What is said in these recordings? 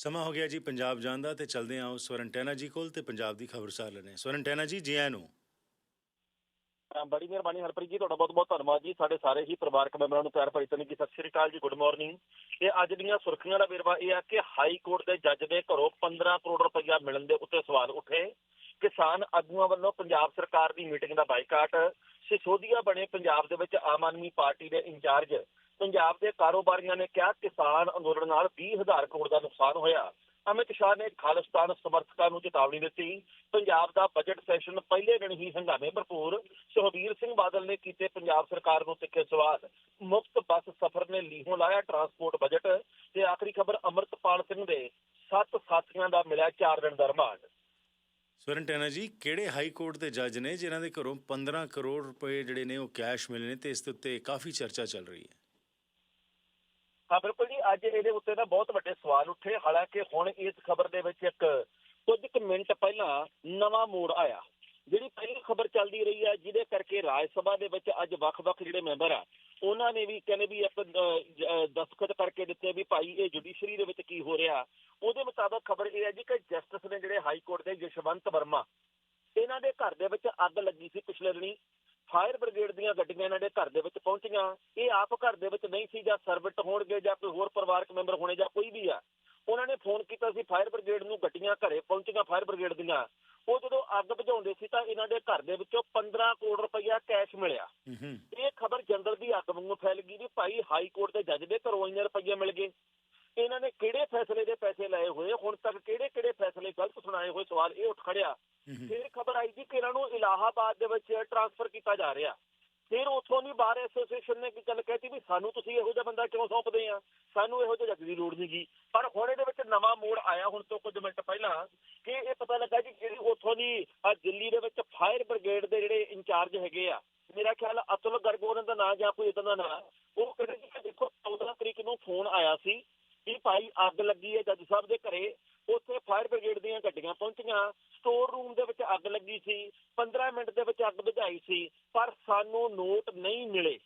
ਸਮਾਂ ਹੋ ਗਿਆ ਜੀ ਪੰਜਾਬ ਜਾਣ ਦਾ ਤੇ ਚਲਦੇ ਹਾਂ ਸਵਰਨਟੈਨਾ ਜੀ ਕੋਲ ਤੇ ਪੰਜਾਬ ਦੀ ਖਬਰਸਾਰ ਲੈਣੇ ਸਵਰਨਟੈਨਾ ਜੀ ਜੀ ਆਇਆਂ ਨੂੰ। ਬੜੀ ਮਿਹਰਬਾਨੀ ਹਰਪ੍ਰੀਤ ਜੀ, ਤੁਹਾਡਾ ਬਹੁਤ ਬਹੁਤ ਧੰਨਵਾਦ ਜੀ। ਸਾਡੇ ਸਾਰੇ ਹੀ ਪਰਿਵਾਰਕ ਮੈਂਬਰਾਂ ਨੂੰ ਪਿਆਰ ਭਰੀ ਤਨਕੀ ਸਤਿ ਸ਼੍ਰੀ ਅਕਾਲ ਜੀ ਗੁੱਡ ਮਾਰਨਿੰਗ ਇਹ ਅੱਜ ਦੀਆਂ ਸੁਰਖੀਆਂ ਦਾ ਵੇਰਵਾ ਇਹ ਆ ਕਿ ਹਾਈ ਕੋਰਟ ਦੇ ਜੱਜ ਦੇ ਘਰੋਂ 15 ਕਰੋੜ ਰੁਪਇਆ ਮਿਲਣ ਦੇ ਉੱਤੇ ਸਵਾਲ ਉੱਠੇ। ਕਿਸਾਨ ਆਗੂਆਂ ਵੱਲੋਂ ਪੰਜਾਬ ਸਰਕਾਰ ਦੀ ਮੀਟਿੰਗ ਦਾ ਬਾਈਕਾਟ। ਸਿਸੋਦੀਆ ਬਣੇ ਪੰਜਾਬ ਦੇ ਵਿੱਚ ਆਮ ਆਦਮੀ ਪਾਰਟੀ ਦੇ ਇੰਚਾਰਜ ਪੰਜਾਬ ਦੇ ਕਾਰੋਬਾਰੀਆਂ ਨੇ ਕਿਹਾ, ਕਿਸਾਨ ਅੰਦੋਲਨ ਨਾਲ 20000 ਕਰੋੜ ਦਾ ਨੁਕਸਾਨ ਹੋਇਆ। ਅਮਿਤ ਸ਼ਾਹ ਨੇ ਖਾਲਿਸਤਾਨ ਸਮਰਥਕਾਂ ਨੂੰ ਚੇਤਾਵਨੀ ਦਿੱਤੀ। ਪੰਜਾਬ ਦਾ ਬਜਟ ਸੈਸ਼ਨ ਪਹਿਲੇ ਦਿਨ ਹੀ ਹੰਗਾਮੇ ਭਰਪੂਰ। ਸੁਖਬੀਰ ਸਿੰਘ ਬਾਦਲ ਨੇ ਕੀਤੇ ਪੰਜਾਬ ਸਰਕਾਰ ਨੂੰ ਤਿੱਖੇ ਸਵਾਲ। ਮੁਫਤ ਬੱਸ ਸਫ਼ਰ ਨੇ ਲੀਹੋਂ ਲਾਇਆ ਟਰਾਂਸਪੋਰਟ ਬਜਟ ਤੇ ਆਖਰੀ ਖਬਰ ਅਮਰਤਪਾਲ ਸਿੰਘ ਦੇ। ਸੱਤ ਸਾਥੀਆਂ ਦਾ ਮਿਲਿਆ 4 ਦਿਨ ਦਾ ਰਿਮਾਂਡ। ਸਵਰਨਟੈਨਾ ਜੀ, ਕਿਹੜੇ ਹਾਈ ਕੋਰਟ ਦੇ ਜੱਜ ਨੇ ਜਿਨ੍ਹਾਂ ਦੇ ਘਰੋਂ 15 ਕਰੋੜ ਰੁਪਏ ਜਿਹੜੇ ਨੇ ਉਹ ਕੈਸ਼ ਮਿਲੇ ਨੇ ਤੇ ਇਸ ਦੇ ਉੱਤੇ ਕਾਫੀ ਚਰਚਾ ਚੱਲ ਰਹੀ ਹੈ? ਹਾਂ ਬਿਲਕੁਲ ਜੀ। ਅੱਜ ਇਹਦੇ ਉੱਤੇ ਤਾਂ ਬਹੁਤ ਵੱਡੇ ਸਵਾਲ ਉੱਠੇ। ਹਾਲਾਂਕਿ ਹੁਣ ਇਸ ਖਬਰ ਦੇ ਵਿੱਚ ਇੱਕ ਕੁਝ ਕੁ ਮਿੰਟ ਪਹਿਲਾਂ ਨਵਾਂ ਮੋੜ ਆਇਆ। ਜਿਹੜੀ ਪਹਿਲੀ ਖਬਰ ਚੱਲਦੀ ਰਹੀ ਹੈ ਜਿਹਦੇ ਕਰਕੇ ਰਾਜ ਸਭਾ ਦੇ ਵਿੱਚ ਅੱਜ ਵੱਖ-ਵੱਖ ਜਿਹੜੇ ਮੈਂਬਰ ਆ ਉਹਨਾਂ ਨੇ ਵੀ ਕਹਿੰਦੇ ਵੀ ਇੱਕ ਅਹ, ਦਸਤਖਤ ਕਰਕੇ ਦਿੱਤੇ ਵੀ ਭਾਈ ਇਹ ਜੁਡੀਸ਼ਰੀ ਦੇ ਵਿੱਚ ਕੀ ਹੋ ਰਿਹਾ। ਉਹਦੇ ਮੁਤਾਬਕ ਖਬਰ ਇਹ ਹੈ ਜੀ ਕਿ ਜਸਟਿਸ ਨੇ ਜਿਹੜੇ ਹਾਈ ਕੋਰਟ ਦੇ ਯਸ਼ਵੰਤ ਵਰਮਾ ਇਹਨਾਂ ਦੇ ਘਰ ਦੇ ਵਿੱਚ ਅੱਗ ਲੱਗੀ ਸੀ ਪਿਛਲੇ ਦਿਨੀ। ਫਾਇਰ ਬ੍ਰਿਗੇਡ ਦੀਆਂ ਗੱਡੀਆਂ ਇਹਨਾਂ ਦੇ ਘਰ ਦੇ ਵਿੱਚ ਪਹੁੰਚੀਆਂ। ਇਹ ਆਪ ਘਰ ਦੇ ਵਿੱਚ ਨਹੀਂ ਸੀ ਜਾਂ ਸਰਵਿਟ ਹੋਣਗੇ ਜਾਂ ਕੋਈ ਹੋਰ ਪਰਿਵਾਰਕ ਮੈਂਬਰ ਹੋਣੇ ਜਾਂ ਕੋਈ ਵੀ ਆ। ਉਹਨਾਂ ਨੇ ਫੋਨ ਕੀਤਾ ਸੀ ਫਾਇਰ ਬ੍ਰਿਗੇਡ ਨੂੰ ਗੱਡੀਆਂ ਘਰੇ ਪਹੁੰਚੀਆਂ ਫਾਇਰ ਬ੍ਰਿਗੇਡ ਦੀਆਂ। ਉਹ ਜਦੋਂ ਅੱਗ ਬੁਝਾਉਂਦੇ ਸੀ ਤਾਂ ਇਹਨਾਂ ਦੇ ਘਰ ਦੇ ਵਿੱਚੋਂ 15 ਕਰੋੜ ਰੁਪਈਆ ਕੈਸ਼ ਮਿਲਿਆ। ਇਹ ਖਬਰ ਜੰਗਲ ਦੀ ਅੱਗ ਵਾਂਗੂ ਫੈਲ ਗਈ ਵੀ ਭਾਈ ਹਾਈ ਕੋਰਟ ਦੇ ਜੱਜ ਦੇ ਘਰੋਂ ਇੰਨੇ ਰੁਪਈਏ ਮਿਲ ਗਏ। ਇਹਨਾਂ ਨੇ ਕਿਹੜੇ ਫੈਸਲੇ ਦੇ ਪੈਸੇ ਲਏ ਹੋਏ? ਹੁਣ ਤੱਕ ਕਿਹੜੇ ਕਿਹੜੇ ਫੈਸਲੇ ਗਲਤ ਸੁਣਾਏ ਹੋਏ? ਸਵਾਲ ਇਹ ਉੱਠ ਖੜਿਆ ਹੂੰ ਹੂੰ। ਫਿਰ ਖਬਰ ਆਈ ਜੀ ਕਿ ਇਹਨਾਂ ਨੂੰ ਇਲਾਹਾਬਾਦ ਦੇ ਵਿੱਚ ਟ੍ਰਾਂਸਫਰ ਕੀਤਾ ਜਾ ਰਿਹਾ। ਫਿਰ ਉੱਥੋਂ ਦੀ ਬਾਰ ਐਸੋਸੀਏਸ਼ਨ ਨੇ ਕੀ ਗੱਲ ਕਹਿਤੀ ਵੀ ਸਾਨੂੰ ਤੁਸੀਂ ਇਹੋ ਜਿਹਾ ਬੰਦਾ ਕਿਉਂ ਸੌਂਪਦੇ ਆ? ਸਾਨੂੰ ਇਹੋ ਜਿਹੇ ਜੱਜ ਦੀ ਲੋੜ ਨਹੀਂਗੀ ਪਰ ਹੁਣ ਇਹਦੇ ਵਿੱਚ ਨਵਾਂ ਮੋੜ ਆਇਆ ਹੁਣ ਤੋਂ ਕੁਝ ਮਿੰਟ ਪਹਿਲਾਂ ਕਿ ਇਹ ਪਤਾ ਲੱਗਾ ਜੀ ਜਿਹੜੀ ਉੱਥੋਂ ਦੀ ਦਿੱਲੀ ਦੇ ਵਿੱਚ ਫਾਇਰ ਬ੍ਰਿਗੇਡ ਦੇ ਜਿਹੜੇ ਇੰਚਾਰਜ ਹੈਗੇ ਆ। ਮੇਰਾ ਖਿਆਲ ਅਤੁਲ ਗਰਗ ਉਹਨਾਂ ਦਾ ਨਾਂ ਜਾਂ ਕੋਈ ਇਦਾਂ ਦਾ ਨਾਂ, ਉਹ ਕਹਿੰਦੇ ਜੀ ਦੇਖੋ 14 ਤਰੀਕ ਨੂੰ ਫੋਨ ਆਇਆ ਸੀ ਕਿ ਭਾਈ ਅੱਗ ਲੱਗੀ ਹੈ ਜੱਜ ਸਾਹਿਬ ਦੇ ਘਰੇ। ਉੱਥੇ ਫਾਇਰ ਬ੍ਰਿਗੇਡ ਦੀਆਂ ਗੱਡੀਆਂ ਪਹੁੰਚੀਆਂ ਸਟੋਰ ਰੂਮ ਦੇ ਵਿੱਚ ਅੱਗ ਲੱਗੀ ਸੀ 15 ਮਿੰਟ ਦੇ ਵਿੱਚ ਅੱਗ ਬੁਝਾਈ ਸੀ ਪਰ ਸਾਨੂੰ ਨੋਟ ਨਹੀਂ ਮਿਲੇ।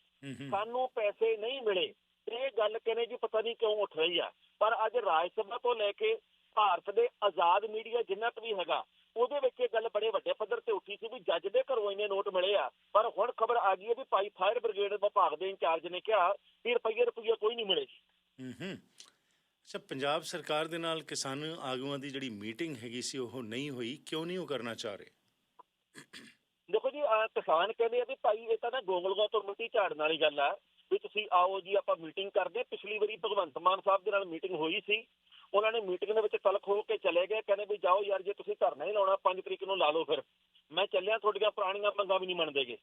ਸਾਨੂੰ ਪੈਸੇ ਨਹੀਂ ਮਿਲੇ। ਇਹ ਗੱਲ ਕਹਿੰਦੇ ਜੀ ਪਤਾ ਨਹੀਂ ਕਿਉਂ ਉੱਠ ਰਹੀ ਆ। ਪਰ ਅੱਜ ਰਾਜ ਸਭਾ ਤੋਂ ਲੈ ਕੇ ਭਾਰਤ ਦੇ ਆਜ਼ਾਦ ਮੀਡੀਆ ਜਿੰਨਾ ਕੁ ਵੀ ਹੈਗਾ ਉਹਦੇ ਵਿੱਚ ਇਹ ਗੱਲ ਬੜੇ ਵੱਡੇ ਪੱਧਰ ਤੇ ਉੱਠੀ ਸੀ ਵੀ ਜੱਜ ਦੇ ਘਰੋਂ ਇੰਨੇ ਨੋਟ ਮਿਲੇ ਆ ਪਰ ਹੁਣ ਖਬਰ ਆ ਗਈ ਹੈ ਵੀ ਭਾਈ ਫਾਇਰ ਬ੍ਰਿਗੇਡ ਵਿਭਾਗ ਦੇ ਇੰਚਾਰਜ ਨੇ ਕਿਹਾ ਵੀ ਰੁਪਈਏ ਰੁਪਈਏ ਕੋਈ ਨਹੀਂ ਮਿਲੇ ਹੂੰ ਹੂੰ ਅੱਛਾ, ਪੰਜਾਬ ਸਰਕਾਰ ਦੇ ਨਾਲ ਕਿਸਾਨ ਆਗੂਆਂ ਦੀ ਜਿਹੜੀ ਮੀਟਿੰਗ ਹੈਗੀ ਸੀ, ਉਹ ਨਹੀਂ ਹੋਈ। ਕਿਉਂ ਨਹੀਂ ਉਹ ਕਰਨਾ ਚਾਹ ਰਹੇ? ਦੇਖੋ ਜੀ ਕਿਸਾਨ ਕਹਿੰਦੇ ਆ ਵੀ ਭਾਈ, ਇਹ ਤਾਂ ਨਾ ਗੋਂਗਲੂਆਂ ਤੋਂ ਮਿੱਟੀ ਝਾੜਨ ਵਾਲੀ ਗੱਲ ਆ, ਵੀ ਤੁਸੀਂ ਆਓ ਜੀ, ਆਪਾਂ ਮੀਟਿੰਗ ਕਰਦੇ ਪਿਛਲੀ ਵਾਰੀ ਭਗਵੰਤ ਮਾਨ ਸਾਹਿਬ ਦੇ ਨਾਲ ਮੀਟਿੰਗ ਹੋਈ ਸੀ। ਉਹਨਾਂ ਨੇ ਮੀਟਿੰਗ ਦੇ ਵਿੱਚ ਤਲਖ ਹੋ ਕੇ ਚਲੇ ਗਏ। ਕਹਿੰਦੇ ਵੀ ਜਾਓ ਯਾਰ, ਜੇ ਤੁਸੀਂ ਧਰਨਾ ਹੀ ਲਾਉਣਾ 5 ਤਰੀਕ ਨੂੰ ਲਾ ਲਓ ਫਿਰ। ਮੈਂ ਚੱਲਿਆ, ਤੁਹਾਡੀਆਂ ਪੁਰਾਣੀਆਂ ਮੰਗਾਂ ਵੀ ਨਹੀਂ ਮੰਨਦੇਗੇ।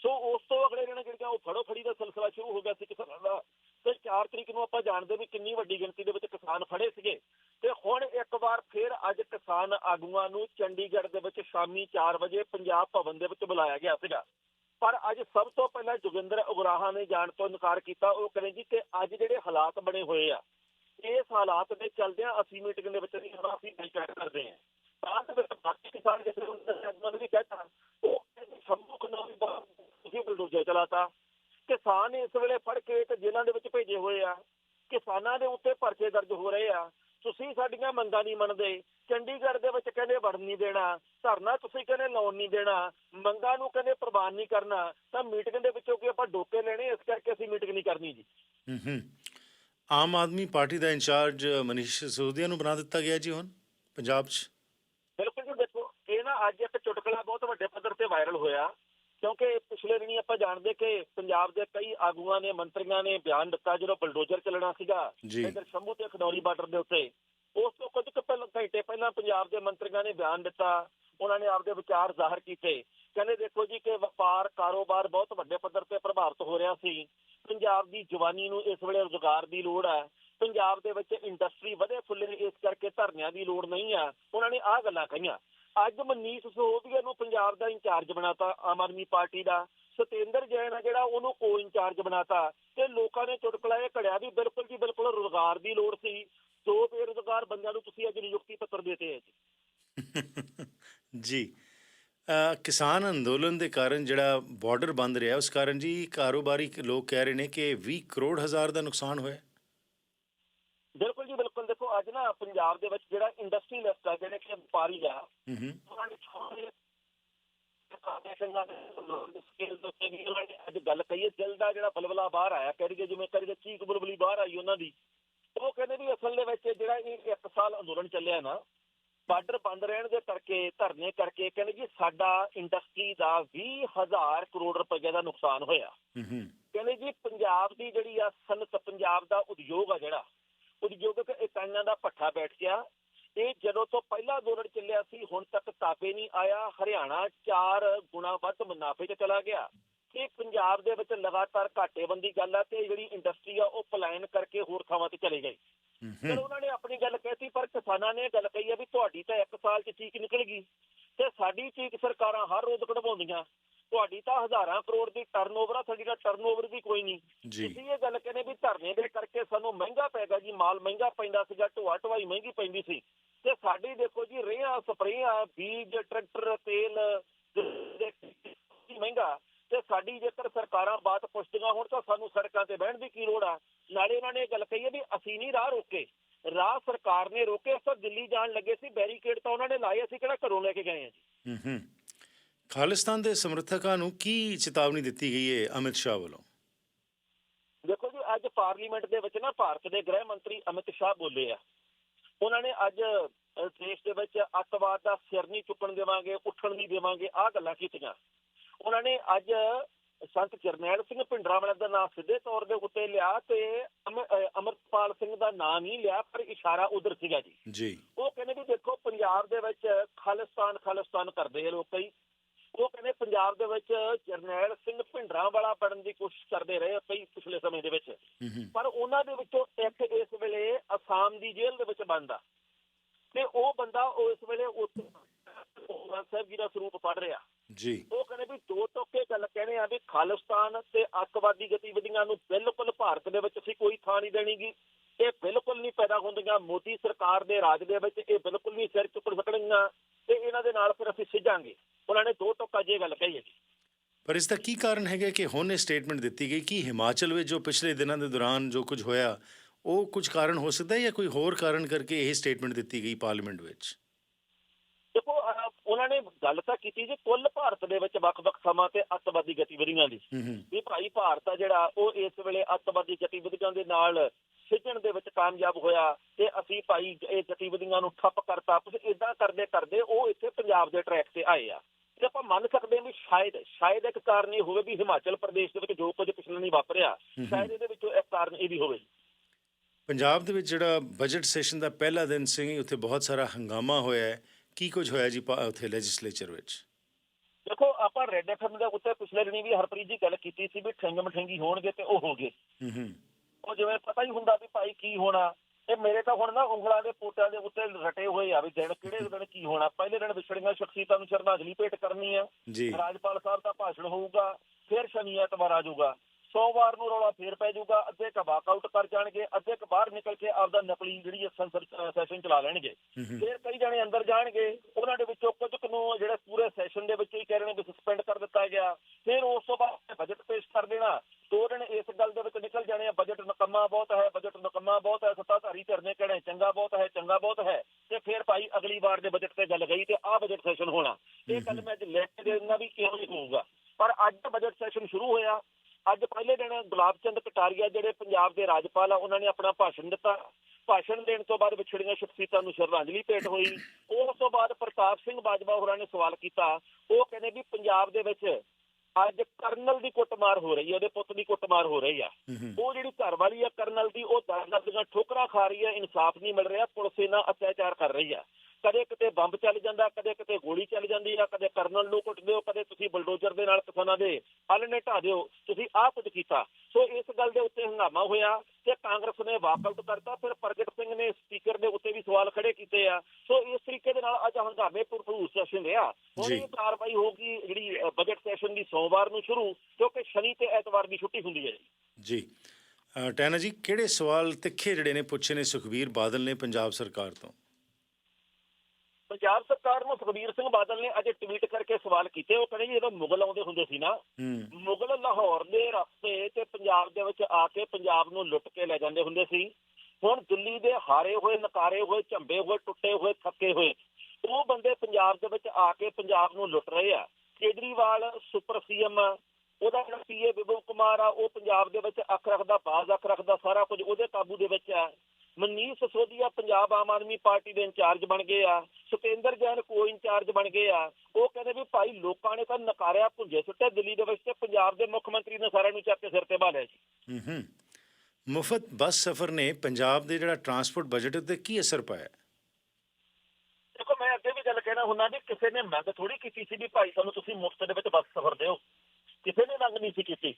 ਸੋ ਉਸ ਤੋਂ ਅਗਲੇ ਦਿਨ ਜਿਹੜੀਆਂ ਉਹ ਫੜੋ ਫੜੀ ਦਾ ਸਿਲਸਿਲਾ ਸ਼ੁਰੂ ਹੋ ਗਿਆ ਸੀ ਕਿਸਾਨਾਂ ਦਾ। ਤੇ 4 ਤਰੀਕ ਨੂੰ ਆਪਾਂ ਜਾਣਦੇ ਵੀ ਕਿੰਨੀ ਵੱਡੀ ਗਿਣਤੀ ਦੇ ਵਿੱਚ ਕਿਸਾਨ ਫੜੇ ਸੀਗੇ ਤੇ ਹੁਣ ਇੱਕ ਵਾਰ ਫਿਰ ਅੱਜ ਕਿਸਾਨ ਆਗੂਆਂ ਨੂੰ ਚੰਡੀਗੜ੍ਹ ਦੇ ਵਿੱਚ ਸ਼ਾਮੀ 4 ਵਜੇ ਪੰਜਾਬ ਭਵਨ ਦੇ ਵਿੱਚ ਬੁਲਾਇਆ ਗਿਆ ਸੀਗਾ। ਪਰ ਅੱਜ ਸਭ ਤੋਂ ਪਹਿਲਾਂ ਜੋਗਿੰਦਰ ਉਗਰਾਹਾਂ ਨੇ ਜਾਣ ਤੋਂ ਇਨਕਾਰ ਕੀਤਾ। ਉਹ ਕਹਿੰਦੇ ਜੀ ਕਿ ਅੱਜ ਜਿਹੜੇ ਹਾਲਾਤ ਬਣੇ ਹੋਏ ਆ, ਇਸ ਹਾਲਾਤ ਦੇ ਚੱਲਦਿਆਂ ਅਸੀਂ ਮੀਟਿੰਗ ਦੇ ਵਿੱਚ ਨਹੀਂ ਹੋਣਾ ਅਸੀਂ ਬਾਈਕਾਟ ਕਰਦੇ ਹਾਂ। ਬਾਅਦ ਵਿੱਚ ਬਾਕੀ ਕਿਸਾਨ ਜਿਹੜੇ ਉਹਨਾਂ ਨੇ ਵੀ ਕਹਿਤਾ, ਉਹ ਕਹਿੰਦੇ ਸੰਮੁਖ ਵੀ ਤੁਸੀਂ ਬਲਡੋਜ਼ਰ ਚਲਾਤਾ। ਕਿਸਾਨ ਇਸ ਵੇਲੇ ਫੜ ਕੇ ਤੇ ਜੇਲ੍ਹਾਂ ਦੇ ਵਿੱਚ ਭੇਜੇ ਹੋਏ ਆ। ਕਿਸਾਨਾਂ ਦੇ ਉੱਤੇ ਪਰਚੇ ਦਰਜ ਹੋ ਰਹੇ ਆ। ਤੁਸੀਂ ਸਾਡੀਆਂ ਮੰਗਾਂ ਨਹੀਂ ਮੰਨਦੇ। ਚੰਡੀਗੜ੍ਹ ਦੇ ਵਿੱਚ ਕਹਿੰਦੇ ਵੜਨ ਨਹੀਂ ਦੇਣਾ ਧਰਨਾ ਤੁਸੀਂ ਕਹਿੰਦੇ ਲਾਉਣ ਨਹੀਂ ਦੇਣਾ ਮੰਗਾਂ ਨੂੰ ਕਹਿੰਦੇ ਪ੍ਰਵਾਨ ਨਹੀਂ ਕਰਨਾ ਤਾਂ ਮੀਟਿੰਗ ਦੇ ਵਿੱਚੋਂ ਕਿ ਆਪਾਂ ਡੋਕੇ ਲੈਣੇ ਇਸ ਕਰਕੇ ਅਸੀਂ ਮੀਟਿੰਗ ਨਹੀਂ ਕਰਨੀ ਜੀ। ਹੂੰ ਹੂੰ। ਆਮ ਆਦਮੀ ਪਾਰਟੀ ਦਾ ਇੰਚਾਰਜ ਮਨੀਸ਼ ਸਿਸੋਦੀਆ ਨੂੰ ਬਣਾ ਦਿੱਤਾ ਗਿਆ ਜੀ ਹੁਣ ਪੰਜਾਬ 'ਚ? ਬਿਲਕੁਲ ਜੀ ਦੇਖੋ ਇਹ ਨਾ ਅੱਜ ਇੱਕ ਚੁਟਕਲਾ ਬਹੁਤ ਵੱਡੇ ਪੱਧਰ ਤੇ ਵਾਇਰਲ ਹੋਇਆ ਕਿਉਂਕਿ ਪਿਛਲੇ ਦਿਨੀ ਆਪਾਂ ਜਾਣਦੇ ਕਿ ਪੰਜਾਬ ਦੇ ਕਈ ਆਗੂਆਂ ਨੇ ਮੰਤਰੀਆਂ ਨੇ ਬਿਆਨ ਦਿੱਤਾ ਜਦੋਂ ਬਲਡੋਜ਼ਰ ਚੱਲਣਾ ਸੀਗਾ। ਇਧਰ ਸ਼ੰਭੂ ਤੇ ਖਨੌਰੀ ਬਾਰਡਰ ਦੇ ਉੱਤੇ। ਉਸ ਤੋਂ ਕੁਝ ਕੁ ਪਹਿਲਾਂ, ਘੰਟੇ ਪਹਿਲਾਂ ਪੰਜਾਬ ਦੇ ਮੰਤਰੀਆਂ ਨੇ ਬਿਆਨ ਦਿੱਤਾ, ਉਹਨਾਂ ਨੇ ਆਪਦੇ ਵਿਚਾਰ ਜ਼ਾਹਰ ਕੀਤੇ। ਕਹਿੰਦੇ ਦੇਖੋ ਜੀ ਕਿ ਵਪਾਰ, ਕਾਰੋਬਾਰ ਬਹੁਤ ਵੱਡੇ ਪੱਧਰ ਤੇ ਪ੍ਰਭਾਵਿਤ ਹੋ ਰਿਹਾ ਸੀ। ਪੰਜਾਬ ਦੀ ਜਵਾਨੀ ਨੂੰ ਇਸ ਵੇਲੇ ਰੁਜ਼ਗਾਰ ਦੀ ਲੋੜ ਹੈ। ਪੰਜਾਬ ਦੇ ਵਿੱਚ ਇੰਡਸਟਰੀ ਵਧੇ ਫੁੱਲੇ, ਇਸ ਕਰਕੇ ਧਰਨਿਆਂ ਦੀ ਲੋੜ ਨਹੀਂ ਆ ਉਹਨਾਂ ਨੇ ਆਹ ਗੱਲਾਂ ਕਹੀਆਂ। ਅੱਜ ਮਨੀਸ਼ ਸੋਧੀਆ ਨੂੰ ਪੰਜਾਬ ਦਾ ਇੰਚਾਰਜ ਬਣਾਤਾ ਆਮ ਆਦਮੀ ਪਾਰਟੀ ਦਾ। ਸਤੇਂਦਰ ਜੈਨ ਆ ਜਿਹੜਾ, ਉਹਨੂੰ ਕੋ ਇੰਚਾਰਜ ਬਣਾਤਾ। ਤੇ ਲੋਕਾਂ ਨੇ ਚੁਟਕਲਾ ਇਹ ਘੜਿਆ ਵੀ ਬਿਲਕੁਲ ਜੀ ਬਿਲਕੁਲ ਰੁਜ਼ਗਾਰ ਦੀ ਲੋੜ ਸੀ। ਦੋ ਬੇਰੁਜ਼ਗਾਰ ਬੰਦਿਆਂ ਨੂੰ ਤੁਸੀਂ ਅੱਜ ਨਿਯੁਕਤੀ ਪੱਤਰ ਦੇਤੇ ਹੈ ਜੀ। ਜੀ ਕਿਸਾਨ ਅੰਦੋਲਨ ਦੇ ਕਾਰਨ ਜਿਹੜਾ ਬਾਰਡਰ ਬੰਦ ਰਿਹਾ ਉਸ ਕਾਰਨ ਜੀ ਕਾਰੋਬਾਰੀ ਲੋਕ ਕਹਿ ਰਹੇ ਨੇ ਕਿ 20 ਕਰੋੜ ਹਜ਼ਾਰ ਦਾ ਨੁਕਸਾਨ ਹੋਇਆ। ਬਿਲਕੁਲ ਜੀ ਬਿਲਕੁਲ। ਦੇਖੋ ਅੱਜ ਨਾ ਪੰਜਾਬ ਦੇ ਵਿੱਚ ਜਿਹੜਾ ਇੰਡਸਟਰੀਲਿਸਟ ਆ ਜਿਹੜੇ ਕਿ ਵਪਾਰੀ ਆ ਹੂੰ ਹੂੰ। ਉਹਨਾਂ ਨੇ ਛੋਟੇ ਅੱਜ ਗੱਲ ਕਹੀ ਹੈ ਦਿਲ ਦਾ ਜਿਹੜਾ ਬਲਬਲਾ ਬਾਹਰ ਆਇਆ ਕਰੀਏ ਜਿਵੇਂ ਕਰੀਏ ਚੀਕ ਬੁਲਬੁਲੀ ਬਾਹਰ ਆਈ ਉਹਨਾਂ ਦੀ ਉਹ ਕਹਿੰਦੇ ਵੀ ਅਸਲ ਦੇ ਵਿੱਚ ਜਿਹੜਾ ਇਹ ਇੱਕ ਸਾਲ ਅੰਦੋਲਨ ਚੱਲਿਆ ਨਾ ਬਾਰਡਰ ਬੰਦ ਰਹਿਣ ਦੇ ਕਰਕੇ ਧਰਨੇ ਕਰਕੇ ਕਹਿੰਦੇ ਜੀ ਸਾਡਾ ਇੰਡਸਟਰੀ ਦਾ 20000 ਕਰੋੜ ਰੁਪਏ ਦਾ ਨੁਕਸਾਨ ਹੋਇਆ। ਕਹਿੰਦੇ ਜੀ ਪੰਜਾਬ ਦੀ ਜਿਹੜੀ ਆ ਸਨਅਤ ਪੰਜਾਬ ਦਾ ਉਦਯੋਗ ਆ ਜਿਹੜਾ ਉਦਯੋਗਿਕ ਇਕਾਈਆਂ ਦਾ ਪੱਠਾ ਬੈਠ ਗਿਆ। ਇਹ ਜਦੋਂ ਤੋਂ ਪਹਿਲਾ ਅੰਦੋਲਨ ਚੱਲਿਆ ਸੀ ਹੁਣ ਤੱਕ ਤਾਪੇ ਨਹੀਂ ਆਇਆ। ਹਰਿਆਣਾ 4 ਗੁਣਾ ਵੱਧ ਮੁਨਾਫੇ 'ਚ ਚਲਾ ਗਿਆ। ਇਹ ਪੰਜਾਬ ਦੇ ਵਿੱਚ ਲਗਾਤਾਰ ਘਾਟੇਬੰਦੀ ਗੱਲ ਆ ਤੇ ਜਿਹੜੀ ਇੰਡਸਟਰੀ ਆ ਉਹ ਪਲਾਇਨ ਕਰਕੇ ਹੋਰ ਥਾਵਾਂ ਤੇ ਚਲੀ ਚਲੋ ਹੂੰ ਉਹਨਾਂ ਨੇ ਆਪਣੀ ਗੱਲ ਕਹਿਤੀ ਪਰ ਕਿਸਾਨਾਂ ਨੇ ਗੱਲ ਕਹੀ ਆ ਵੀ ਤੁਹਾਡੀ ਤਾਂ ਇੱਕ ਸਾਲ 'ਚ ਚੀਕ ਨਿਕਲ ਗਈ ਤੇ ਸਾਡੀ ਚੀਕ ਸਰਕਾਰਾਂ ਹਰ ਰੋਜ਼ ਕਢਵਾਉਂਦੀਆਂ। ਤੁਹਾਡੀ ਤਾਂ ਹਜ਼ਾਰਾਂ ਕਰੋੜ ਦੀ ਟਰਨਓਵਰ ਆ ਸਾਡੀ ਤਾਂ ਟਰਨਓਵਰ ਵੀ ਕੋਈ ਨਹੀਂ। ਤੁਸੀਂ ਇਹ ਗੱਲ ਕਹਿੰਦੇ ਵੀ ਧਰਨੇ ਦੇ ਕਰਕੇ ਸਾਨੂੰ ਮਹਿੰਗਾ ਪੈਗਾ ਜੀ ਮਾਲ ਮਹਿੰਗਾ ਪੈਂਦਾ ਸੀਗਾ ਢੋਆ ਢਵਾਈ ਮਹਿੰਗੀ ਪੈਂਦੀ ਸੀ। ਤੇ ਸਾਡੀ ਦੇਖੋ ਜੀ ਰੇਹਾਂ ਸਪਰੇਆਂ ਬੀਜ ਟਰੈਕਟਰ ਤੇਲ ਮਹਿੰਗਾ। ਤੇ ਸਾਡੀ ਜੇਕਰ ਸਰਕਾਰਾਂ ਬਾਤ ਪੁੱਛਦੀਆਂ ਹੁਣ ਤਾਂ ਸਾਨੂੰ ਸੜਕਾਂ ਤੇ ਬਹਿਣ ਦੀ ਕੀ ਲੋੜ ਆ? ਨਾਲੇ ਉਹਨਾਂ ਨੇ ਇਹ ਗੱਲ ਕਹੀ ਹੈ ਵੀ ਅਸੀਂ ਨਹੀਂ ਰਾਹ ਰੋਕੇ। ਰਾਹ ਸਰਕਾਰ ਨੇ ਰੋਕੇ ਅਸੀਂ ਦਿੱਲੀ ਜਾਣ ਲੱਗੇ ਸੀ ਬੈਰੀਕੇਡ ਤਾਂ ਉਹਨਾਂ ਨੇ ਲਾਏ ਅਸੀਂ ਕਿਹੜਾ ਘਰੋਂ ਲੈ ਕੇ ਗਏ ਆ ਜੀ? ਹੂੰ ਹੂੰ। ਖਾਲਿਸਤਾਨ ਦੇ ਸਮਰਥਕਾਂ ਨੂੰ ਕੀ ਚੇਤਾਵਨੀ ਦਿੱਤੀ ਗਈ ਹੈ ਅਮਿਤ ਸ਼ਾਹ ਵੱਲੋਂ? ਦੇਖੋ ਜੀ ਅੱਜ ਪਾਰਲੀਮੈਂਟ ਦੇ ਵਿੱਚ ਨਾ ਭਾਰਤ ਦੇ ਗ੍ਰਹਿ ਮੰਤਰੀ ਅਮਿਤ ਸ਼ਾਹ ਬੋਲੇ ਆ। ਉਹਨਾਂ ਨੇ ਅੱਜ ਦੇਸ਼ ਦੇ ਵਿੱਚ ਅੱਤਵਾਦ ਦਾ ਸਿਰ ਨਹੀਂ ਚੁੱਕਣ ਦੇਵਾਂਗੇ ਉੱਠਣ ਨਹੀਂ ਦੇਵਾਂਗੇ ਆਹ ਗੱਲਾਂ ਕੀਤੀਆਂ। ਉਹਨਾਂ ਨੇ ਅੱਜ ਸੰਤ ਜਰਨੈਲ ਸਿੰਘ ਭਿੰਡਰਾਵਾਲਾ ਦਾ ਨਾਮ ਸਿੱਧੇ ਤੌਰ ਦੇ ਉੱਤੇ ਲਿਆ ਤੇ ਅਮਰਪਾਲ ਸਿੰਘ ਦਾ ਨਾਮ ਨਹੀਂ ਲਿਆ ਪਰ ਇਸ਼ਾਰਾ ਉਧਰ ਸੀਗਾ ਜੀ। ਜੀ। ਉਹ ਕਹਿੰਦੇ ਵੀ ਦੇਖੋ ਪੰਜਾਬ ਦੇ ਵਿੱਚ ਖਾਲਿਸਤਾਨ ਖਾਲਿਸਤਾਨ ਕਰਦੇ ਆ ਲੋਕ ਕਈ। ਉਹ ਕਹਿੰਦੇ ਪੰਜਾਬ ਦੇ ਵਿੱਚ ਜਰਨੈਲ ਸਿੰਘ ਭਿੰਡਰਾਂ ਵਾਲਾ ਬਣਨ ਦੀ ਕੋਸ਼ਿਸ਼ ਕਰਦੇ ਰਹੇ ਕਈ ਪਿਛਲੇ ਸਮੇਂ ਦੇ ਵਿੱਚ। ਹੂੰ ਹੂੰ। ਪਰ ਉਹਨਾਂ ਦੇ ਵਿੱਚੋਂ ਇੱਕ ਇਸ ਵੇਲੇ ਅਸਾਮ ਦੀ ਜੇਲ੍ਹ ਦੇ ਵਿੱਚ ਬੰਦਾ ਤੇ ਉਹ ਬੰਦਾ ਉਹ ਇਸ ਵੇਲੇ ਉੱਥੇ ਸਾਹਿਬ ਜੀ ਦਾ ਸਰੂਪ ਪੜ ਰਿਹਾ। ਜੀ। ਉਹ ਕਹਿੰਦੇ ਵੀ ਦੋ ਟੋਕੇ ਗੱਲ ਕਹਿੰਦੇ ਆ ਵੀ ਖਾਲਿਸਤਾਨ ਤੇ ਅੱਤਵਾਦੀ ਗਤੀਵਿਧੀਆਂ ਨੂੰ ਬਿਲਕੁਲ ਭਾਰਤ ਦੇ ਵਿੱਚ ਅਸੀਂ ਕੋਈ ਥਾਂ ਨਹੀਂ ਦੇਣੀਗੀ। ਇਹ ਬਿਲਕੁਲ ਨਹੀਂ ਪੈਦਾ ਹੁੰਦੀਆਂ। ਮੋਦੀ ਸਰਕਾਰ ਦੇ ਰਾਜ ਦੇ ਵਿੱਚ ਇਹ ਬਿਲਕੁਲ ਨਹੀਂ ਸਿਰ ਚੁੱਕ ਸਕਣਗੀਆਂ ਤੇ ਇਹਨਾਂ ਦੇ ਨਾਲ ਫਿਰ ਅਸੀਂ ਸਿੱਝਾਂਗੇ ਉਹਨਾਂ ਨੇ ਦੋ ਟੋਕਾ ਜੇ ਗੱਲ ਕਹੀ ਹੈ ਜੀ। ਪਰ ਇਸ ਦਾ ਕੀ ਕਾਰਨ ਹੈਗਾ ਕਿ ਹੁਣ ਇਹ ਸਟੇਟਮੈਂਟ ਦਿੱਤੀ ਗਈ ਕਿ ਹਿਮਾਚਲ ਵਿੱਚ ਜੋ ਪਿਛਲੇ ਦਿਨਾਂ ਦੇ ਦੌਰਾਨ ਜੋ ਕੁਝ ਹੋਇਆ ਉਹ ਕੁਝ ਕਾਰਨ ਹੋ ਸਕਦਾ ਹੈ ਜਾਂ ਕੋਈ ਹੋਰ ਕਾਰਨ ਕਰਕੇ ਇਹ ਸਟੇਟਮੈਂਟ ਦਿੱਤੀ ਗਈ ਪਾਰਲੀਮੈਂਟ ਵਿੱਚ? ਉਹਨਾਂ ਨੇ ਗੱਲ ਤਾਂ ਕੀਤੀ ਜੀ ਕੁੱਲ ਭਾਰਤ ਦੇ ਵਿੱਚ ਵੱਖ-ਵੱਖ ਥਾਵਾਂ ਤੇ ਅੱਤਵਾਦੀ ਗਤੀਵਿਧੀਆਂ ਦੀ। ਵੀ ਭਾਈ ਭਾਰਤ ਆ ਜਿਹੜਾ ਉਹ ਇਸ ਵੇਲੇ ਅੱਤਵਾਦੀ ਗਤੀਵਿਧੀਆਂ ਦੇ ਨਾਲ ਸਿੱਝਣ ਦੇ ਵਿੱਚ ਕਾਮਯਾਬ ਹੋਇਆ ਤੇ ਅਸੀਂ ਭਾਈ ਇਹ ਗਤੀਵਿਧੀਆਂ ਨੂੰ ਠੱਪ ਕਰਤਾ। ਕੁਝ ਇਦਾਂ ਕਰਦੇ ਕਰਦੇ ਉਹ ਇੱਥੇ ਪੰਜਾਬ ਦੇ ਟਰੈਕ ਤੇ ਆਏ ਆ। ਤੇ ਆਪਾਂ ਮੰਨ ਸਕਦੇ ਹਾਂ ਵੀ ਸ਼ਾਇਦ ਸ਼ਾਇਦ ਇੱਕ ਕਾਰਨ ਇਹ ਹੋਵੇ ਵੀ ਹਿਮਾਚਲ ਪ੍ਰਦੇਸ਼ ਦੇ ਵਿੱਚ ਜੋ ਕੁਝ ਪਿਛਲੇ ਨਹੀਂ ਵਾਪਰਿਆ। ਸ਼ਾਇਦ ਇਹਦੇ ਵਿੱਚੋਂ ਇੱਕ ਕਾਰਨ ਇਹ ਵੀ ਹੋਵੇ। ਪੰਜਾਬ ਦੇ ਵਿੱਚ ਜਿਹੜਾ ਬਜਟ ਸੈਸ਼ਨ ਦਾ ਪਹਿਲਾ ਦਿਨ ਸੀ ਉੱਥੇ ਬਹੁਤ ਸਾਰਾ ਹੰਗਾਮਾ ਹੋਇਆ ਹੈ। ਕੀ ਕੁਝ ਹੋਇਆ ਜੀ ਪਾ- ਉੱਥੇ ਲੈਜਿਸਲੇਚਰ ਵਿੱਚ? ਦੇਖੋ ਆਪਾਂ ਰੈੱਡ ਐਫਐਮ ਦੇ ਉੱਤੇ ਪਿਛਲੇ ਦਿਨੀ ਵੀ ਹਰਪ੍ਰੀਤ ਜੀ ਗੱਲ ਕੀਤੀ ਸੀ ਵੀ ਠੰਗ ਮਠੰਗੀ ਹੋਣਗੇ ਤੇ ਉਹ ਹੋ ਗਏ ਹੂੰ ਹੂੰ। ਉਹ ਜਿਵੇਂ ਪਤਾ ਹੀ ਹੁੰਦਾ ਵੀ ਭਾਈ ਕੀ ਹੋਣਾ। ਇਹ ਮੇਰੇ ਤਾਂ ਹੁਣ ਨਾ ਉਂਗਲਾਂ ਦੇ ਪੋਟਾਂ ਦੇ ਉੱਤੇ ਰਟੇ ਹੋਏ ਆ ਵੀ ਦਿਨ ਕਿਹੜੇ ਦਿਨ ਕੀ ਹੋਣਾ। ਪਹਿਲੇ ਦਿਨ ਵਿਛੜੀਆਂ ਸ਼ਖਸੀਅਤਾਂ ਨੂੰ ਸ਼ਰਧਾਂਜਲੀ ਭੇਟ ਕਰਨੀ ਆ। ਜੀ। ਰਾਜਪਾਲ ਸਾਹਿਬ ਦਾ ਭਾਸ਼ਣ ਹੋਊਗਾ ਫਿਰ ਸ਼ਨੀ ਐਤਵਾਰ ਆ ਜਾਊਗਾ। ਸੋਮਵਾਰ ਨੂੰ ਰੌਲਾ ਫੇਰ ਪੈ ਜਾਊਗਾ ਅੱਧੇ ਕ ਵਾਕਆਊਟ ਕਰ ਜਾਣਗੇ ਅੱਧੇ ਕ ਬਾਹਰ ਨਿਕਲ ਕੇ ਆਪਦਾ ਨਕਲੀ ਜਿਹੜੀ ਸੰਸਦ ਸੈਸ਼ਨ ਚਲਾ ਲੈਣਗੇ। ਫਿਰ ਕਈ ਜਣੇ ਅੰਦਰ ਜਾਣਗੇ ਉਹਨਾਂ ਦੇ ਵਿੱਚੋਂ ਕੁਝ ਕੁ ਨੂੰ ਜਿਹੜੇ ਪੂਰੇ ਸੈਸ਼ਨ ਦੇ ਵਿੱਚ ਹੀ ਕਹਿ ਰਹੇ ਨੇ ਵੀ ਸਸਪੈਂਡ ਕਰ ਦਿੱਤਾ ਗਿਆ ਫਿਰ ਉਸ ਤੋਂ ਬਾਅਦ ਬਜਟ ਪੇਸ਼ ਕਰ ਦੇਣਾ ਦੋ ਦਿਨ ਇਸ ਗੱਲ ਦੇ ਵਿੱਚ ਨਿਕਲ ਜਾਣੇ ਆ ਬਜਟ ਨਕਮਾ ਬਹੁਤ ਹੈ ਬਜਟ ਨਕਮਾ ਬਹੁਤ ਹੈ ਸੱਤਾਧਾਰੀ ਧਰਨੇ ਕਹਿਣੇ ਚੰਗਾ ਬਹੁਤ ਹੈ ਚੰਗਾ ਬਹੁਤ ਹੈ ਤੇ ਫਿਰ ਭਾਈ ਅਗਲੀ ਵਾਰ ਦੇ ਬਜਟ ਤੇ ਗੱਲ ਗਈ ਤੇ ਆਹ ਬਜਟ ਸੈਸ਼ਨ ਹੋਣਾ ਇਹ ਗੱਲ ਮੈਂ ਅੱਜ ਲੈ ਕੇ ਦੇ ਦਿੰਦਾ ਵੀ ਕਿਉਂ ਨਹੀਂ ਹੋਊਗਾ ਪਰ ਅੱਜ ਬਜਟ ਸੈਸ਼ਨ ਸ਼ੁਰੂ ਹੋਇਆ ਅੱਜ ਪਹਿਲੇ ਦਿਨ ਗੁਲਾਬ ਚੰਦ ਕਟਾਰੀਆ ਜਿਹੜੇ ਪੰਜਾਬ ਦੇ ਰਾਜਪਾਲ ਆ ਉਹਨਾਂ ਨੇ ਆਪਣਾ ਭਾਸ਼ਣ ਦਿੱਤਾ ਭਾਸ਼ਣ ਦੇਣ ਤੋਂ ਬਾਅਦ ਵਿਛੜੀਆਂ ਸ਼ਖਸੀਅਤਾਂ ਨੂੰ ਸ਼ਰਧਾਂਜਲੀ ਭੇਟ ਹੋਈ ਉਸ ਤੋਂ ਬਾਅਦ ਪ੍ਰਤਾਪ ਸਿੰਘ ਬਾਜਵਾ ਹੋਰਾਂ ਨੇ ਸਵਾਲ ਕੀਤਾ ਉਹ ਕਹਿੰਦੇ ਵੀ ਪੰਜਾਬ ਦੇ ਵਿੱਚ ਅੱਜ ਕਰਨਲ ਦੀ ਕੁੱਟਮਾਰ ਹੋ ਰਹੀ ਹੈ ਉਹਦੇ ਪੁੱਤ ਦੀ ਕੁੱਟਮਾਰ ਹੋ ਰਹੀ ਆ। ਉਹ ਜਿਹੜੀ ਘਰ ਵਾਲੀ ਆ ਕਰਨਲ ਦੀ ਉਹ ਦਰ ਦਰ ਦੀਆਂ ਠੋਕਰਾਂ ਖਾ ਰਹੀ ਹੈ ਇਨਸਾਫ ਨਹੀਂ ਮਿਲ ਰਿਹਾ ਪੁਲਿਸ ਇਹਨਾਂ ਅਤਿਆਚਾਰ ਕਰ ਰਹੀ ਆ। ਕਦੇ ਕਿਤੇ ਬੰਬ ਚੱਲ ਜਾਂਦਾ ਕਦੇ ਕਿਤੇ ਗੋਲੀ ਚੱਲ ਜਾਂਦੀ ਆ ਕਦੇ ਕਰਨਲ ਨੂੰ ਕੁੱਟਦੇ ਹੋ ਕਦੇ ਤੁਸੀਂ ਬਲਡੋਜ਼ਰ ਦੇ ਨਾਲ ਕਿਸਾਨਾਂ ਦੇ ਹੱਲ ਨੇ ਢਾ ਦਿਓ ਤੁਸੀਂ ਆਹ ਕੁਝ ਕੀਤਾ। ਸੋ ਇਸ ਗੱਲ ਦੇ ਉੱਤੇ ਹੰਗਾਮਾ ਹੋਇਆ ਤੇ ਕਾਂਗਰਸ ਨੇ ਵਾਕਆਊਟ ਕਰਤਾ ਫਿਰ ਪ੍ਰਗਟ ਸਿੰਘ ਨੇ ਸਪੀਕਰ ਦੇ ਉੱਤੇ ਵੀ ਸਵਾਲ ਖੜੇ ਕੀਤੇ ਆ। ਸੋ ਇਸ ਤਰੀਕੇ ਦੇ ਨਾਲ ਅੱਜ ਹੰਗਾਮੇ ਭਰਪੂਰ ਸੈਸ਼ਨ ਰਿਹਾ। ਹੁਣ। ਇਹ ਕਾਰਵਾਈ ਹੋਊਗੀ ਜਿਹੜੀ ਬਜਟ ਸੈਸ਼ਨ ਦੀ ਸੋਮਵਾਰ ਨੂੰ ਸ਼ੁਰੂ ਕਿਉਂਕਿ ਸ਼ਨੀ ਤੇ ਐਤਵਾਰ ਦੀ ਛੁੱਟੀ ਹੁੰਦੀ ਹੈ ਜੀ। ਟੈਨਾ ਜੀ ਕਿਹੜੇ ਸਵਾਲ ਤਿੱਖੇ ਜਿਹੜੇ ਨੇ ਪੁੱਛੇ ਨੇ ਸੁਖਬੀਰ ਬਾਦਲ ਨੇ ਪੰਜਾਬ ਸਰਕਾਰ ਤੋਂ? ਪੰਜਾਬ ਸਰਕਾਰ ਨੂੰ ਸੁਖਬੀਰ ਸਿੰਘ ਬਾਦਲ ਨੇ ਅੱਜ ਟਵੀਟ ਕਰਕੇ ਸਵਾਲ ਕੀਤੇ। ਉਹ ਕਹਿੰਦੇ ਜਦੋਂ ਮੁਗਲ ਆਉਂਦੇ ਹੁੰਦੇ ਸੀ ਨਾ ਮੁਗਲ ਲਾਹੌਰ ਦੇ ਰਸਤੇ ਤੇ ਪੰਜਾਬ ਦੇ ਵਿੱਚ ਆ ਕੇ ਪੰਜਾਬ ਨੂੰ ਲੁੱਟ ਕੇ ਲੈ ਜਾਂਦੇ ਹੁੰਦੇ ਸੀ। ਹੁਣ ਦਿੱਲੀ ਦੇ ਹਾਰੇ ਹੋਏ ਨਕਾਰੇ ਹੋਏ ਝੰਬੇ ਹੋਏ ਟੁੱਟੇ ਹੋਏ ਥੱਕੇ ਹੋਏ ਉਹ ਬੰਦੇ ਪੰਜਾਬ ਦੇ ਵਿੱਚ ਆ ਕੇ ਪੰਜਾਬ ਨੂੰ ਲੁੱਟ ਰਹੇ ਆ। ਕੇਜਰੀਵਾਲ ਸੁਪਰ ਸੀਐਮ ਉਹਦਾ ਜਿਹੜਾ ਪੀਏ ਵਿਭਵ ਕੁਮਾਰ ਆ ਉਹ ਪੰਜਾਬ ਦੇ ਵਿੱਚ ਅੱਖ ਰੱਖਦਾ ਬਾਜ਼ ਅੱਖ ਰੱਖਦਾ ਸਾਰਾ ਕੁਝ ਉਹਦੇ ਕਾਬੂ ਦੇ ਵਿੱਚ ਆ। ਮਨੀਸ਼ ਸਿਸੋਦੀਆ ਪੰਜਾਬ ਆਮ ਆਦਮੀ ਪਾਰਟੀ ਦੇ ਇੰਚਾਰਜ ਬਣ ਗਏ ਆ ਸੁਪੇਂਦਰ ਜੈਨ ਕੋ ਇੰਚਾਰਜ ਬਣ ਗਏ ਆ। ਉਹ ਕਹਿੰਦੇ ਵੀ ਭਾਈ ਲੋਕਾਂ ਨੇ ਤਾਂ ਨਕਾਰਿਆ ਭੁੰਜੇ ਸੁੱਟੇ ਦਿੱਲੀ ਦੇ ਵਿੱਚ ਤੇ ਪੰਜਾਬ ਦੇ ਮੁੱਖ ਮੰਤਰੀ ਨੇ ਸਾਰਿਆਂ ਨੂੰ ਚੱਕ ਕੇ ਸਿਰ ਤੇ ਭਾਲਿਆ ਜੀ। ਹੂੰ ਮੁਫਤ ਬੱਸ ਸਫ਼ਰ ਨੇ ਪੰਜਾਬ ਦੇ ਜਿਹੜਾ ਟਰਾਂਸਪੋਰਟ ਬਜਟ ਉੱਤੇ ਕੀ ਅਸਰ ਪਾਇਆ? ਦੇਖੋ ਮੈਂ ਅੱਗੇ ਵੀ ਗੱਲ ਕਹਿਣਾ ਹੁੰਦਾ ਵੀ ਕਿਸੇ ਨੇ ਮੰਗ ਥੋੜੀ ਕੀਤੀ ਸੀ ਵੀ ਭਾਈ ਸਾਨੂੰ ਤੁਸੀਂ ਮੁਫਤ ਦੇ ਵਿੱਚ ਬੱਸ ਸਫ਼ਰ ਦਿਓ। ਕਿਸੇ ਨੇ ਮੰਗ ਨਹੀਂ ਸੀ ਕੀਤੀ।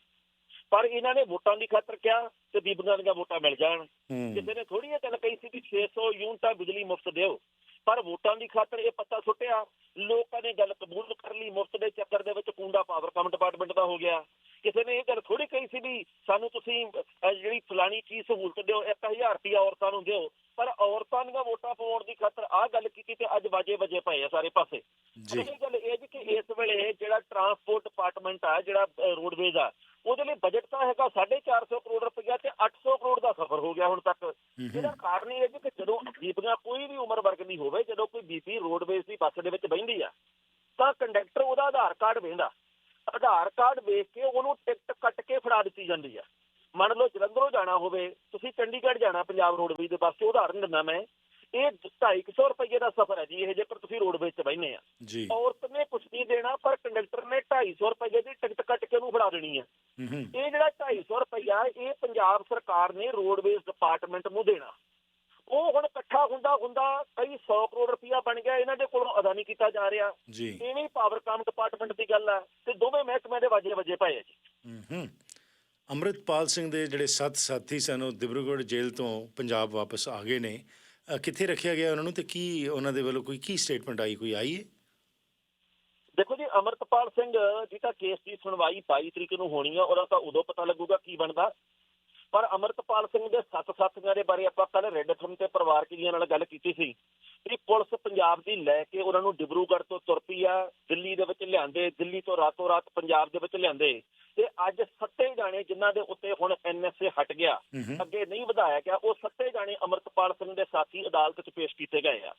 ਪਰ ਇਹਨਾਂ ਨੇ ਵੋਟਾਂ ਦੀ ਖਾਤਰ ਕਿਹਾ ਤੇ ਬੀਬੀਆਂ ਦੀਆਂ ਵੋਟਾਂ ਮਿਲ ਜਾਣ। ਕਿਸੇ ਨੇ ਥੋੜੀ ਇਹ ਗੱਲ ਕਹੀ ਸੀ ਵੀ 600 ਯੂਨਿਟਾਂ ਬਿਜਲੀ ਮੁਫਤ ਦਿਓ। ਪਰ ਵੋਟਾਂ ਦੀ ਖਾਤਰ ਇਹ ਪੱਤਾ ਸੁੱਟਿਆ ਲੋਕਾਂ ਨੇ ਗੱਲ ਕਬੂਲ ਕਰ ਲਈ ਮੁਫਤ ਦੇ ਚੱਕਰ ਦੇ ਵਿੱਚ ਕੁੰਡਾ ਪਾਵਰ ਕਮ ਡਿਪਾਰਟਮੈਂਟ ਦਾ ਹੋ ਗਿਆ। ਕਿਸੇ ਨੇ ਇਹ ਗੱਲ ਥੋੜੀ ਕਹੀ ਸੀ ਵੀ ਸਾਨੂੰ ਤੁਸੀਂ ਜਿਹੜੀ ਫਲਾਣੀ ਚੀਜ਼ ਸਹੂਲਤ ਦਿਓ 1000 ਰੁਪਇਆ ਔਰਤਾਂ ਨੂੰ ਦਿਓ। ਪਰ ਔਰਤਾਂ ਦੀਆਂ ਵੋਟਾਂ ਪਾਉਣ ਦੀ ਖਾਤਰ ਆਹ ਗੱਲ ਕੀਤੀ ਤੇ ਅੱਜ ਵਾਜੇ ਵਜੇ ਪਏ ਆ ਸਾਰੇ ਪਾਸੇ। ਜੀ। ਅਸਲ ਗੱਲ ਇਹ ਜੀ ਕਿ ਇਸ ਵੇਲੇ ਜਿਹੜਾ ਟਰਾਂਸਪੋਰਟ ਡਿਪਾਰਟਮੈਂਟ ਆ ਜਿਹੜਾ ਰੋਡਵੇਜ਼ ਆ ਉਹਦੇ ਲਈ ਬਜਟ ਤਾਂ ਹੈਗਾ 450 ਕਰੋੜ ਰੁਪਇਆ ਤੇ 800 ਕਰੋੜ ਦਾ ਸਫਰ ਹੋ ਗਿਆ ਹੁਣ ਤੱਕ। ਇਹਦਾ ਕਾਰਨ ਇਹ ਹੈ ਕਿ ਜਦੋਂ ਬੀਬੀਆਂ ਕੋਈ ਵੀ ਉਮਰ ਵਰਗ ਦੀ ਹੋਵੇ ਜਦੋਂ ਕੋਈ ਬੀਬੀ ਰੋਡਵੇਜ਼ ਦੀ ਬੱਸ ਦੇ ਵਿੱਚ ਬਹਿੰਦੀ ਆ ਤਾਂ ਕੰਡਕਟਰ ਉਹਦਾ ਆਧਾਰ ਕਾਰਡ ਵੇਂਦਾ ਆਧਾਰ ਕਾਰਡ ਵੇਖ ਕੇ ਉਹਨੂੰ ਟਿਕਟ ਕੱਟ ਕੇ ਫੜਾ ਦਿੱਤੀ ਜਾਂਦੀ ਆ। ਮੰਨ ਲਓ ਜਲੰਧਰੋਂ ਜਾਣਾ ਹੋਵੇ ਤੁਸੀਂ ਚੰਡੀਗੜ੍ਹ ਜਾਣਾ ਪੰਜਾਬ ਰੋਡਵੇਜ਼ ਦੇ ਬੱਸ 'ਚ ਉਦਾਹਰਨ ਦਿੰਦਾ ਮੈਂ ਇਹ 250 ਰੁਪਏ ਦਾ ਸਫ਼ਰ ਹੈ ਜੀ ਇਹ ਜੇਕਰ ਤੁਸੀਂ ਰੋਡਵੇਜ਼ 'ਚ ਬਹਿੰਦੇ ਆ। ਔਰਤ ਨੇ ਕੁਛ ਨਹੀਂ ਦੇਣਾ ਪਰ ਕੰਡਕਟਰ ਨੇ 250 ਰੁਪਏ ਦੀ ਟਿਕਟ ਕੱਟ ਕੇ ਉਹਨੂੰ ਫੜਾ ਦੇਣੀ ਹੂੰ ਇਹ ਜਿਹੜਾ 250 ਰੁਪਇਆ ਇਹ ਪੰਜਾਬ ਸਰਕਾਰ ਨੇ ਰੋਡਵੇਜ਼ ਡਿਪਾਰਟਮੈਂਟ ਨੂੰ ਦੇਣਾ। ਉਹ ਹੁਣ ਇਕੱਠਾ ਹੁੰਦਾ ਹੁੰਦਾ ਕਈ 100 ਕਰੋੜ ਰੁਪਇਆ ਬਣ ਗਿਆ ਇਹਨਾਂ ਦੇ ਕੋਲੋਂ ਅਦਾ ਨਹੀਂ ਕੀਤਾ ਜਾ ਰਿਹਾ। ਜੀ। ਇਵੇਂ ਹੀ ਪਾਵਰਕਾਮ ਡਿਪਾਰਟਮੈਂਟ ਦੀ ਗੱਲ ਹੈ ਤੇ ਦੋਵੇਂ ਮਹਿਕਮੇ ਦੇ ਵਾਜੇ ਵਜੇ ਪਏ ਆ ਜੀ। ਹੂੰ। ਹੂੰ ਅੰਮ੍ਰਿਤਪਾਲ ਸਿੰਘ ਦੇ ਜਿਹੜੇ ਸੱਤ ਸਾਥੀ ਸਨ ਉਹ ਦਿਬਰੂਗੜ੍ਹ ਜੇਲ੍ਹ ਤੋਂ ਪੰਜਾਬ ਵਾਪਸ ਆ ਗਏ ਨੇ। ਕਿੱਥੇ ਰੱਖਿਆ ਗਿਆ ਉਹਨਾਂ ਨੂੰ ਤੇ ਕੀ ਉਹਨਾਂ ਦੇ ਵੱਲੋਂ ਕੋਈ ਕੀ ਸਟੇਟਮੈਂਟ ਆਈ ਕੋਈ ਆਈ ਹੈ ਅਮਰਤਪਾਲ ਸਿੰਘ ਜੀ ਤਾਂ ਕੇਸ ਦੀ ਸੁਣਵਾਈ 22 ਤਰੀਕ ਨੂੰ ਹੋਣੀ ਆ ਉਹਦਾ ਤਾਂ ਉਦੋਂ ਪਤਾ ਲੱਗੂਗਾ ਕੀ ਬਣਦਾ। ਪਰ ਅਮਰਤਪਾਲ ਸਿੰਘ ਦੇ ਸੱਤ ਸਾਥੀਆਂ ਦੇ ਬਾਰੇ ਆਪਾਂ ਕੱਲ ਰੈੱਡ ਐਫਐਮ ਤੇ ਪਰਿਵਾਰਕ ਜੀਆਂ ਨਾਲ ਗੱਲ ਕੀਤੀ ਸੀ ਵੀ ਪੁਲਿਸ ਪੰਜਾਬ ਦੀ ਲੈ ਕੇ ਉਹਨਾਂ ਨੂੰ ਡਿਬਰੂਗੜ੍ਹ ਤੋਂ ਤੁਰ ਪਈ ਆ ਦਿੱਲੀ ਦੇ ਵਿੱਚ ਲਿਆਂਦੇ ਦਿੱਲੀ ਤੋਂ ਰਾਤੋਂ ਰਾਤ ਪੰਜਾਬ ਦੇ ਵਿੱਚ ਲਿਆਂਦੇ। ਤੇ ਅੱਜ ਸੱਤੇ ਜਾਣੇ ਜਿਨ੍ਹਾਂ ਦੇ ਉੱਤੇ ਹੁਣ ਐਨਐਸਏ ਹਟ ਗਿਆ ਅੱਗੇ ਨਹੀਂ ਵਧਾਇਆ ਗਿਆ ਉਹ ਸੱਤੇ ਜਾਣੇ ਅਮਰਤਪਾਲ ਸਿੰਘ ਦੇ ਸਾਥੀ ਅਦਾਲਤ 'ਚ ਪੇਸ਼ ਕੀਤੇ ਗਏ ਆ।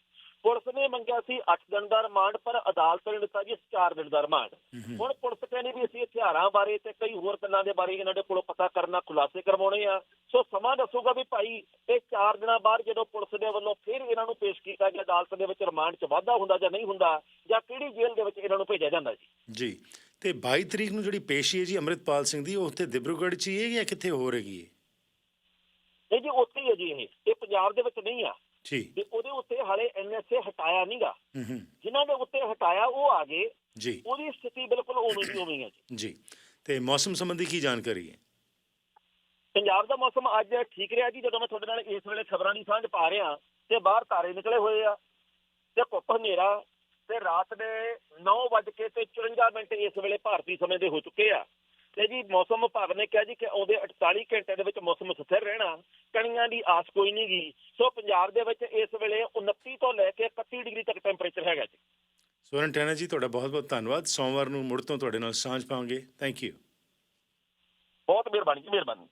ਪੁਲਿਸ ਨੇ ਮੰਗਿਆ ਸੀ 8 ਦਿਨ ਦਾ ਰਿਮਾਂਡ ਪਰ ਅਦਾਲਤ ਨੇ ਦਿੱਤਾ ਜੀ 4 ਦਿਨ ਦਾ ਰਿਮਾਂਡ। ਹੂੰ ਹੂੰ ਹੁਣ ਪੁਲਿਸ ਕਹਿੰਦੀ ਵੀ ਅਸੀਂ ਹਥਿਆਰਾਂ ਬਾਰੇ ਤੇ ਕਈ ਹੋਰ ਗੱਲਾਂ ਦੇ ਬਾਰੇ ਇਹਨਾਂ ਦੇ ਕੋਲੋਂ ਪਤਾ ਕਰਨਾ ਖੁਲਾਸੇ ਕਰਵਾਉਣੇ ਆ। ਸੋ ਸਮਾਂ ਦੱਸੂਗਾ ਵੀ ਭਾਈ ਇਹ 4 ਦਿਨਾਂ ਬਾਅਦ ਜਦੋਂ ਪੁਲਿਸ ਦੇ ਵੱਲੋਂ ਫਿਰ ਇਹਨਾਂ ਨੂੰ ਪੇਸ਼ ਕੀਤਾ ਗਿਆ ਅਦਾਲਤ ਦੇ ਵਿੱਚ ਰਿਮਾਂਡ 'ਚ ਵਾਧਾ ਹੁੰਦਾ ਜਾਂ ਨਹੀਂ ਹੁੰਦਾ ਜਾਂ ਕਿਹੜੀ ਜੇਲ੍ਹ ਦੇ ਵਿੱਚ ਇਹਨਾਂ ਨੂੰ ਭੇਜਿਆ ਜਾਂਦਾ ਜੀ? ਜੀ ਤੇ 22 ਤਰੀਕ ਨੂੰ ਜਿਹੜੀ ਪੇਸ਼ੀ ਹੈ ਜੀ ਅੰਮ੍ਰਿਤਪਾਲ ਸਿੰਘ ਦੀ ਉਹ ਉੱਥੇ ਦਿਬਰੂਗੜ੍ਹ 'ਚ ਹੀ ਹੈ ਜਾਂ ਕਿੱਥੇ ਹੋਰ ਹੈਗੀ ਹੈ? ਨਹੀਂ ਜੀ ਉੱਥੇ ਹੀ ਹੈ ਜੀ ਇਹ। ਇਹ ਪੰਜਾਬ ਦੇ ਵਿੱਚ ਨਹੀਂ ਆ। ਤੇ ਉਹਦੇ ਉੱਤੇ ਹਾਲੇ ਐਨਐਸਏ ਹਟਾਇਆ ਨਹੀਂਗਾ ਜਿਨ੍ਹਾਂ ਦੇ ਉੱਤੇ ਹਟਾਇਆ ਉਹ ਆ ਗਏ। ਜੀ। ਉਹਦੀ ਸਥਿਤੀ ਬਿਲਕੁਲ ਉਵੇਂ ਦੀ ਉਵੇਂ ਹੀ ਜੀ। ਜੀ। ਤੇ ਮੌਸਮ ਸੰਬੰਧੀ ਕੀ ਜਾਣਕਾਰੀ ਹੈ? ਪੰਜਾਬ ਦਾ ਮੌਸਮ ਅੱਜ ਠੀਕ ਰਿਹਾ ਜੀ। ਜਦੋਂ ਮੈਂ ਤੁਹਾਡੇ ਨਾਲ ਇਸ ਵੇਲੇ ਖਬਰਾਂ ਦੀ ਸਾਂਝ ਪਾ ਰਿਹਾ ਤੇ ਬਾਹਰ ਤਾਰੇ ਨਿਕਲੇ ਹੋਏ ਆ ਤੇ ਧੁੱਪ ਹਨੇਰਾ ਤੇ ਰਾਤ ਦੇ 9 ਵੱਜ ਕੇ ਤੇ 54 ਮਿੰਟ ਇਸ ਵੇਲੇ ਭਾਰਤੀ ਸਮੇਂ ਦੇ ਹੋ ਚੁੱਕੇ ਆ। ਤੇ ਜੀ ਮੌਸਮ ਵਿਭਾਗ ਨੇ ਕਿਹਾ ਜੀ ਕਿ ਆਉਂਦੇ 48 ਘੰਟੇ ਦੇ ਵਿੱਚ ਮੌਸਮ ਸਥਿਰ ਰਹਿਣਾ ਕਣੀਆਂ ਦੀ ਆਸ ਕੋਈ ਨਹੀਂ ਗੀ। ਸੋ ਪੰਜਾਬ ਦੇ ਵਿੱਚ ਇਸ ਵੇਲੇ 29 ਤੋਂ ਲੈ ਕੇ 31 ਡਿਗਰੀ ਤੱਕ ਟੈਂਪਰੇਚਰ ਹੈਗਾ ਜੀ। ਸੋਰਨ ਟੈਨਾ ਜੀ ਤੁਹਾਡਾ ਬਹੁਤ ਬਹੁਤ ਧੰਨਵਾਦ। ਸੋਮਵਾਰ ਨੂੰ ਮੁੜ ਤੋਂ ਤੁਹਾਡੇ ਨਾਲ ਸਾਂਝ ਪਾਵਾਂਗੇ। ਥੈਂਕ ਯੂ ਬਹੁਤ ਮਿਹਰਬਾਨੀ ਜੀ ਮਿਹਰਬਾਨੀ।